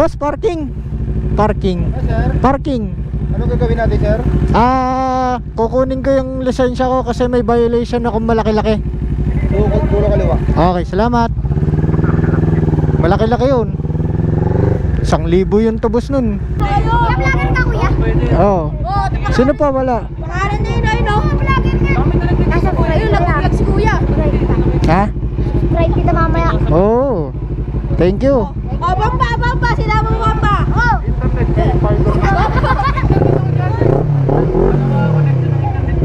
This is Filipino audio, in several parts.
Boss, parking. Parking. Ah, sir? Parking. Ano gagawin natin, sir? Ah, kukunin ko yung lisensya ko kasi may violation akong malaki-laki. Dulo, dulo kaliwa. Okay, salamat. Malaki-laki yun. Isang libo yung tubos nun. Kuya, vlogger ka kuya? Oo. Tapos Sino pa wala? pangalan na yun, ayun oh. Vlogger ka. Nasa kuya. Ayun, nag-vlog si kuya. Ha? Drive kita mamaya. Oo. Oh. Thank you. Oh, bamba, bamba. Sila mo bamba. Oh.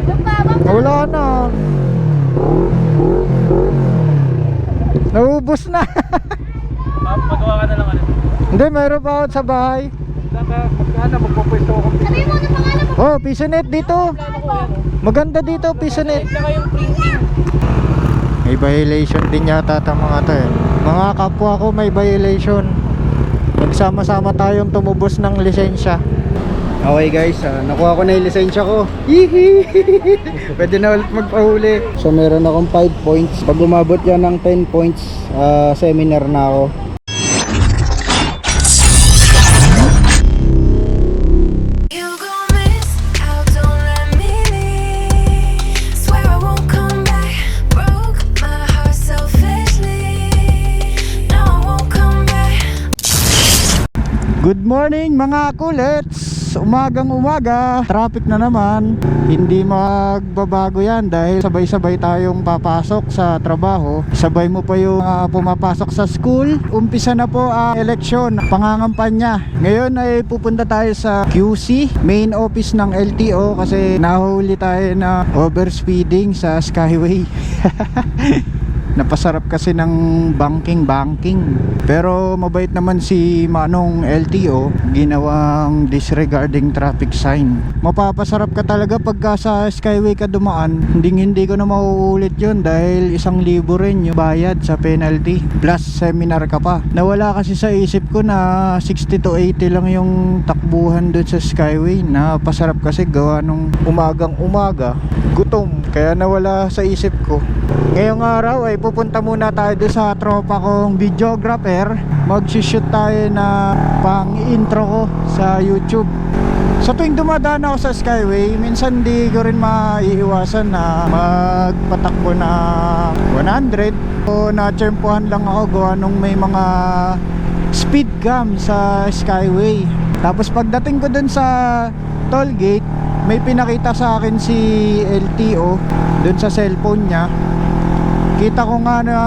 Bamba, bamba. Wala na. Naubos na. Magawa ka na lang ano. Hindi, mayroon pa ako sa bahay. Magkano, magpupwesto ako. Sabi mo na pangalan mo. Oh, pisonet dito. Maganda dito, pisonet. May violation din yata ta mga to eh. Mga kapwa ko may violation. Nagsama-sama tayong tumubos ng lisensya. Okay guys, ah, nakuha ko na yung lisensya ko. Hihi! Pwede na ulit magpahuli. So meron akong 5 points. Pag umabot yan ng 10 points, ah, seminar na ako. Good morning mga kulets! Umagang umaga, traffic na naman. Hindi magbabago yan dahil sabay-sabay tayong papasok sa trabaho. Sabay mo pa yung ah, pumapasok sa school. Umpisa na po ang eleksyon, pangangampanya. Ngayon ay pupunta tayo sa QC, main office ng LTO kasi nahuli tayo na overspeeding sa Skyway. Napasarap kasi ng banking banking. Pero mabait naman si Manong LTO Ginawang disregarding traffic sign. Mapapasarap ka talaga pagka sa Skyway ka dumaan. Hindi hindi ko na mauulit yun Dahil isang libo rin yung bayad sa penalty. Plus seminar ka pa. Nawala kasi sa isip ko na 60 to 80 lang yung takbuhan doon sa Skyway. Napasarap kasi gawa nung umagang umaga. Gutom Kaya nawala sa isip ko. Ngayong araw ay pupunta muna tayo doon sa tropa kong videographer. Magsishoot tayo na pang intro ko sa YouTube. Sa tuwing dumadaan ako sa Skyway Minsan di ko rin maiiwasan na magpatakbo na 100 O natsempuhan lang ako gawa nung may mga speed cam sa Skyway. Tapos pagdating ko dun sa toll gate May pinakita sa akin si LTO dun sa cellphone niya Kita ko nga na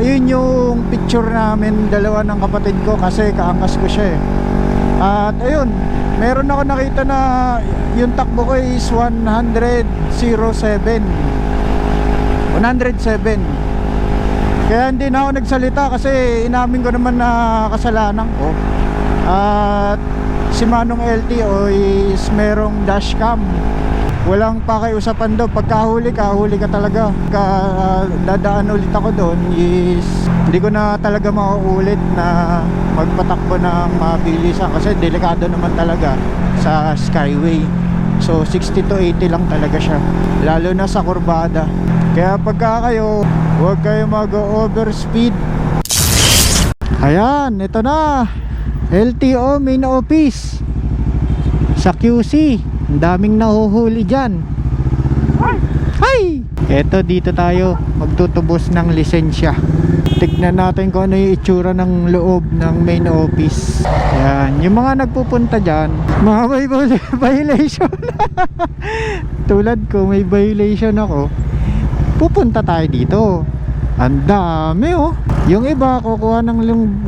yun yung picture namin dalawa ng kapatid ko kasi kaangkas ko siya eh. At ayun, meron ako nakita na yung takbo ko is 107. 107. Kaya hindi na ako nagsalita kasi inamin ko naman na kasalanan ko. At si Manong LTO is merong dashcam walang pakiusapan daw. Pagkahuli ka huli ka talaga. Ka dadaan ulit ako doon is hindi ko na talaga mauulit na magpatakbo ng mabilisan kasi delikado naman talaga sa skyway. So 60 to 80 lang talaga siya. Lalo na sa kurbada. Kaya pagka kayo huwag kayo mag overspeed ayan ito na. LTO main office sa QC ang daming nahuhuli dyan. Ay! Eto dito tayo. Magtutubos ng lisensya. Tignan natin kung ano yung itsura ng loob ng main office. Yan. Yung mga nagpupunta dyan Mga may viol- violation. Tulad ko may violation ako. Pupunta tayo dito. Ang dami oh. Yung iba kukuha ng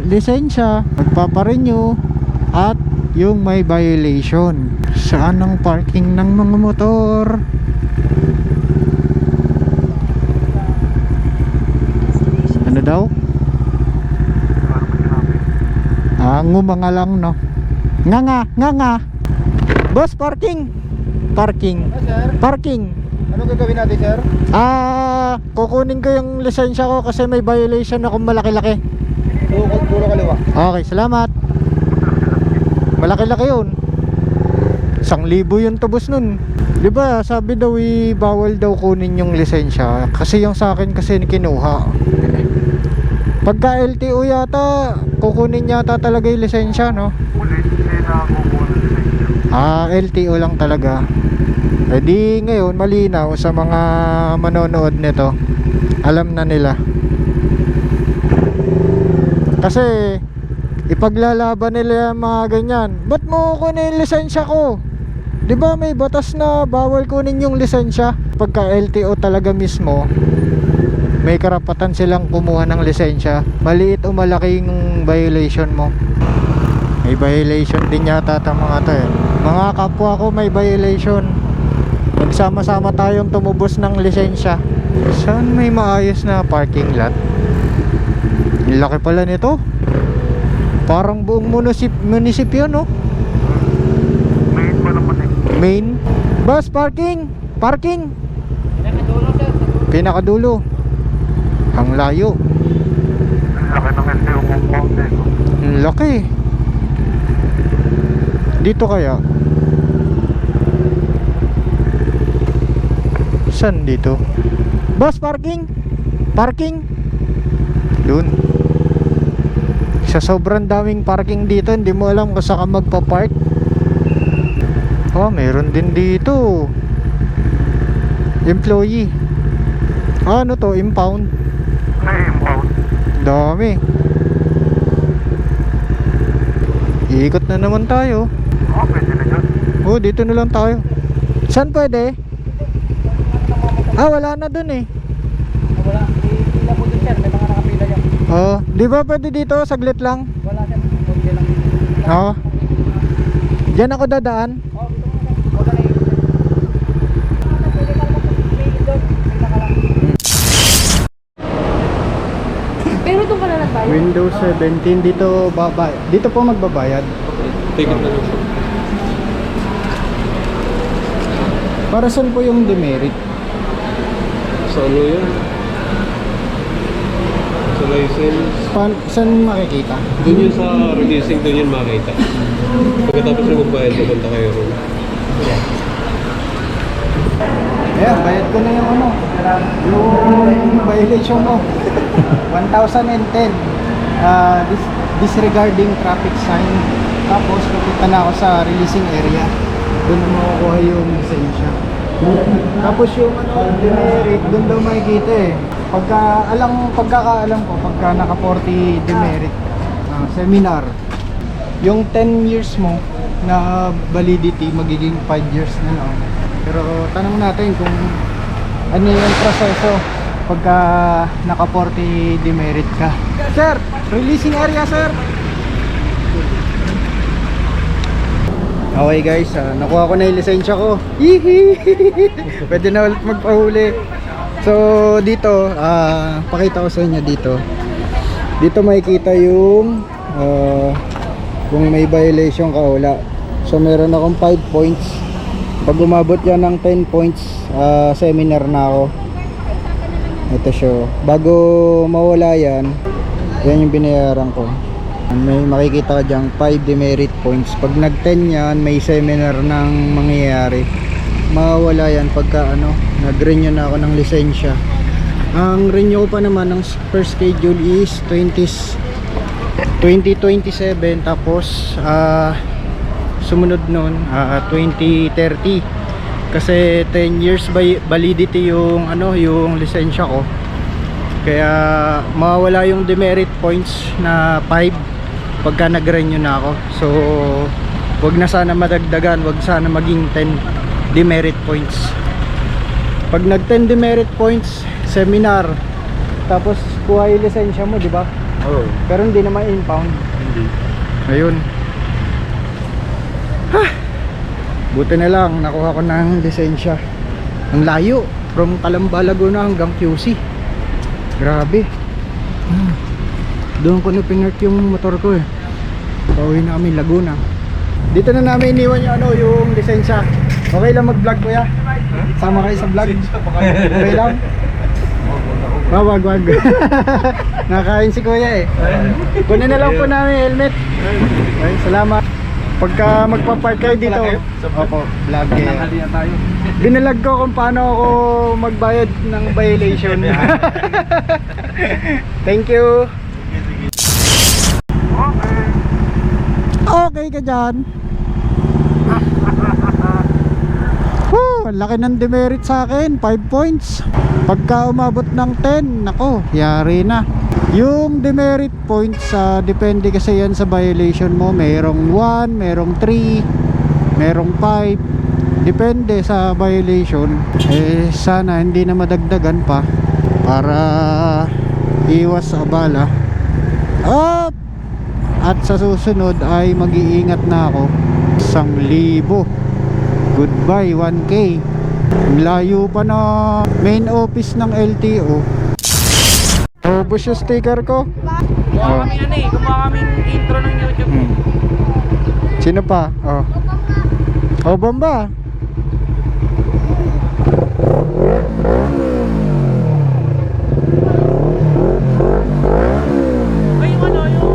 lisensya Magpaparenew At yung may violation Saan ang parking ng mga motor? Ano daw? Ah, ngumanga lang no Nga nga, nga nga Boss, parking Parking? Parking Ano gagawin natin, sir? Ah, kukunin ko yung lisensya ko kasi may violation akong malaki-laki dulo kaliwa. Okay, salamat. Malaki-laki yun. Isang libo yung tubos nun. Di ba sabi daw eh, bawal daw kunin yung lisensya. Kasi yung sa akin kasi kinuha. Pagka LTO yata, kukunin yata talaga yung lisensya, no? Ulit. Ah, LTO lang talaga. Di ngayon malinaw sa mga manonood nito. Alam na nila. Kasi ipaglalaban nila yung mga ganyan. Ba't mo kunin yung lisensya ko? 'Di ba may batas na bawal kunin yung lisensya? Pagka LTO talaga mismo, may karapatan silang kumuha ng lisensya. Maliit o malaki yung violation mo. May violation din yata ta mga to eh. Mga kapwa ko may violation. Nagsama-sama tayong tumubos ng lisensya. Saan may maayos na parking lot? Laki pala nito. Parang buong munisip munisipyo no? Main pa naman eh. Main. Bus parking. Parking. Pinakadulo. Ang layo. Ang laki ng LTO compound laki. Dito kaya? Saan dito? Bus parking? Parking? Doon. Sa sobrang daming parking dito, hindi mo alam kung saan ka magpa-park. Oh, meron din dito. Employee. Ah, ano to? Impound. May impound. Dami. Iikot na naman tayo. Oh, pwede na dyan. Oh, dito na lang tayo. Saan pwede? Ah, wala na dun eh. Wala, pila po dun sir, may mga nakapila yan. Oh, di ba pwede dito saglit lang? Wala sir, kunti lang. Oo. Diyan ako dadaan. Oh, dito mo na sir. Wala na yun. Pwede ka naman may doon, pila ka lang. Pero doon ka na nagbayad? Windows 17 dito babay. Dito po magbabayad. Ticket na lang. Para saan po yung demerit? Sa ano yun? Sa license. Pan saan makikita? Doon yun sa releasing, doon yun makita. Pagkatapos yung magbayad, pupunta kayo ron. Ayan, bayad ko na yung ano. Yung violation mo. 1,010. Ah, dis disregarding traffic sign. Tapos, pupunta na ako sa releasing area. Doon na makukuha yung lisensya. Tapos yung ano, demerit, doon daw makikita eh. Pagka, alam, pagkakaalam ko, pagka naka 40 demerit, ah, seminar, yung 10 years mo na validity magiging 5 years na lang. Pero tanong natin kung ano yung proseso pagka naka 40 demerit ka. Sir, releasing area sir. Okay guys, ah, nakuha ko na yung lisensya ko. Pwede na ulit magpahuli. So dito, ah, pakita ko sa inyo dito. Dito makikita yung ah, kung may violation ka wala. So meron akong 5 points. Pag umabot yan ng 10 points, ah, seminar na ako. Ito siya. Bago mawala yan, yan yung binayaran ko. May makikita ka dyan 5 demerit points. Pag nag 10 yan, may seminar ng mangyayari. Mawawala yan pagka ano, nag-renew na ako ng lisensya. Ang renew pa naman ng first schedule is 20 2027 tapos ah sumunod nun ah, 2030 kasi 10 years by validity yung ano yung lisensya ko. Kaya mawawala yung demerit points na 5 pagka nag-renew na ako. So wag na sana madagdagan wag sana maging 10 demerit points. Pag nag 10 demerit points seminar. Tapos kuha yung lisensya mo di ba? Oo. pero hindi naman impound Hindi. ayun ha buti na lang nakuha ko ng lisensya ang layo from Calamba Laguna hanggang QC grabe Hmm. doon ko na pinark yung motor ko eh pauwi na kami Laguna dito na namin iniwan yung ano yung lisensya okay lang mag vlog kuya sama kayo sa vlog okay lang Wag, wag, wag. Nakain si kuya eh. Kunin na lang po namin helmet. Okay, salamat. Pagka magpa-park kayo dito. Opo, vlog kayo. Tayo. Binalag ko kung paano ako magbayad ng violation. Thank you. okay ka dyan? Woo, laki ng demerit sa akin, 5 points. Pagka umabot ng 10, nako, yari na. Yung demerit points, sa depende kasi yan sa violation mo. Merong 1, merong 3, merong 5. Depende sa violation. Eh, sana hindi na madagdagan pa para iwas sa abala. Up! At sa susunod ay mag-iingat na ako. Isang libo. Goodbye 1K. Ang Layo pa na main office ng LTO. Ubus yung sticker ko. Gumawa Oh. kami ano eh, gumawa kami intro ng YouTube. Hmm. Sino pa? Oh. Oh, bomba. Ay, yung ano, yung...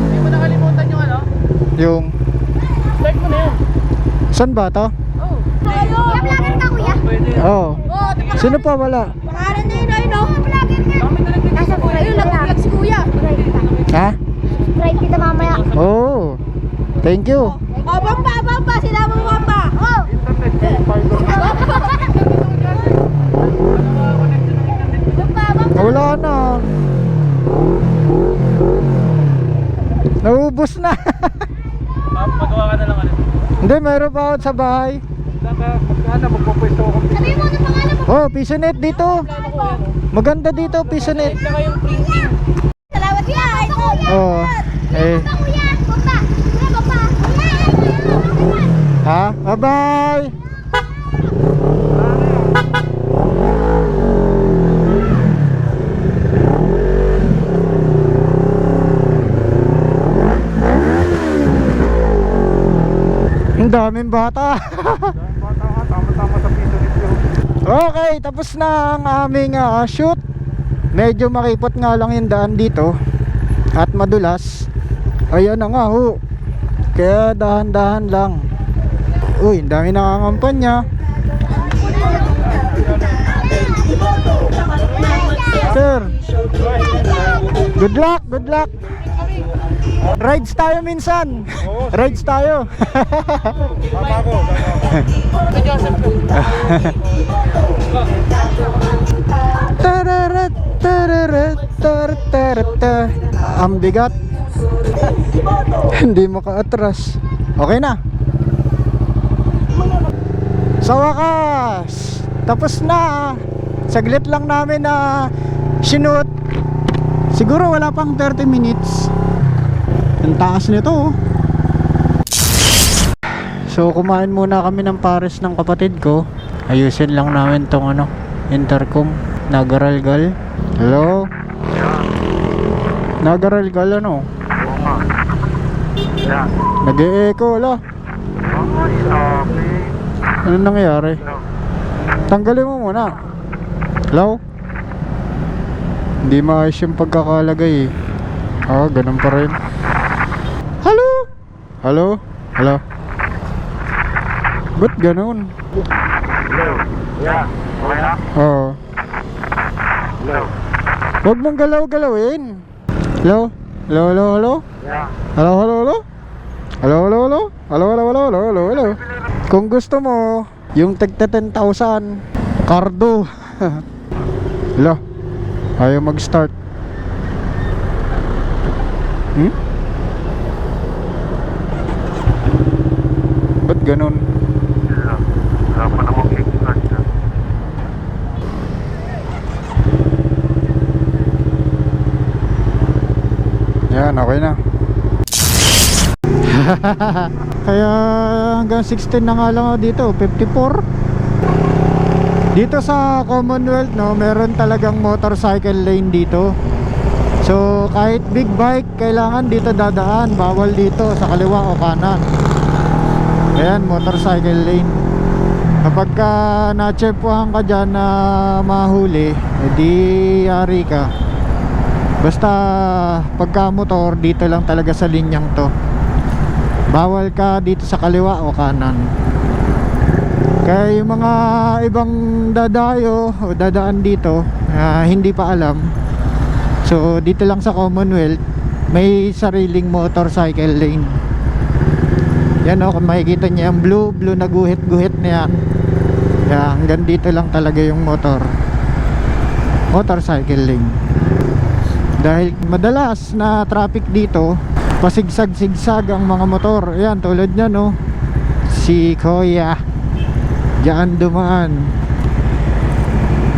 Hindi mo nakalimutan yung ano? Yung Start mo na yan. San ba to? Oh. Kuya, vlogger ka kuya? Pwede. Oh. Sino pa wala? Pangalan na yun, ayun o. Vlogger ka. Nasa kuya. Ayun, nag-vlog si kuya. Ha? Right kita mamaya. Oh. Thank you. Oh, bamba, bamba. Sila mo bamba. Oh. Wala na. Naubos na. Ah, Magawa ka na lang ano. Hindi, mayroon pa ako sa bahay. Magkano magpupwesto ako Sabi mo na pangalan mo. Oh, pisonet dito. Maganda dito, pisonet. Saka yung printing. Salamat. Ay, kuya. Oh. Eh. Ha? Bye-bye. Ang daming bata. Bata ka, tama-tama sa piso nito. Okay, tapos na ang aming ah, shoot. Medyo makipot nga lang yung daan dito. At madulas. Ayan na nga ho. Kaya dahan-dahan lang. Uy, dami nangangampanya. Sir. Good luck, good luck. Rides tayo minsan. Rides tayo. Tama ko, tar, tarata. Ang bigat. Hindi makaatras. Okay na. Sa wakas, tapos na. Saglit lang namin na sinut. Siguro wala pang 30 minutes. Ang taas nito. oh. So kumain muna kami ng pares ng kapatid ko. Ayusin lang namin tong ano, intercom. Nagaralgal. Hello? Nagaralgal ano? Yan. Nag-e-echo wala. Ay, sabi. Ano nangyayari? Tanggalin mo muna. Hello? Hindi maayos yung pagkakalagay eh. Ah, ganun pa rin. Hello? Hello? Hello? Ba't ganun? Hello. Yan. Okay na? Oo. Hello. Huwag mong galaw-galawin. Hello? Hello, hello, hello? Yan. Hello, hello, hello? Hello, hello, hello? Hello, hello, hello, hello, hello, hello? Kung gusto mo, yung tagta 10,000, cardo. hello? Ayaw mag-start. Hmm? Ganun? Hello. Wala pa namang kickstart yan. Yan, okay na. Kaya hanggang 16 na nga lang dito, 54. Dito sa Commonwealth, no, meron talagang motorcycle lane dito. So, kahit big bike, kailangan dito dadaan. Bawal dito sa kaliwa o kanan. Ayan, motorcycle lane. Kapag ka natsempuhan ka dyan na mahuli, edi yari ka. Basta pagka motor dito lang talaga sa linyang to. Bawal ka dito sa kaliwa o kanan. Kaya yung mga ibang dadayo o dadaan dito na hindi pa alam. So dito lang sa Commonwealth may sariling motorcycle lane yan o kung makikita niya yung blue blue na guhit-guhit na yan yan hanggang dito lang talaga yung motor. Motorcycle lane. Dahil madalas na traffic dito pasigsag-sigsag ang mga motor. Yan tulad niya no? Si Koya diyan dumaan.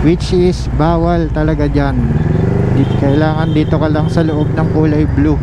Which is bawal talaga dyan kailangan dito ka lang sa loob ng kulay blue